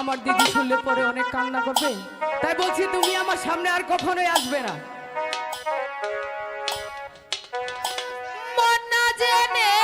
আমার দিদি শুনলে পরে অনেক কান্না করবে। তাই বলছি, তুমি আমার সামনে আর কখনোই আসবে না। জেনে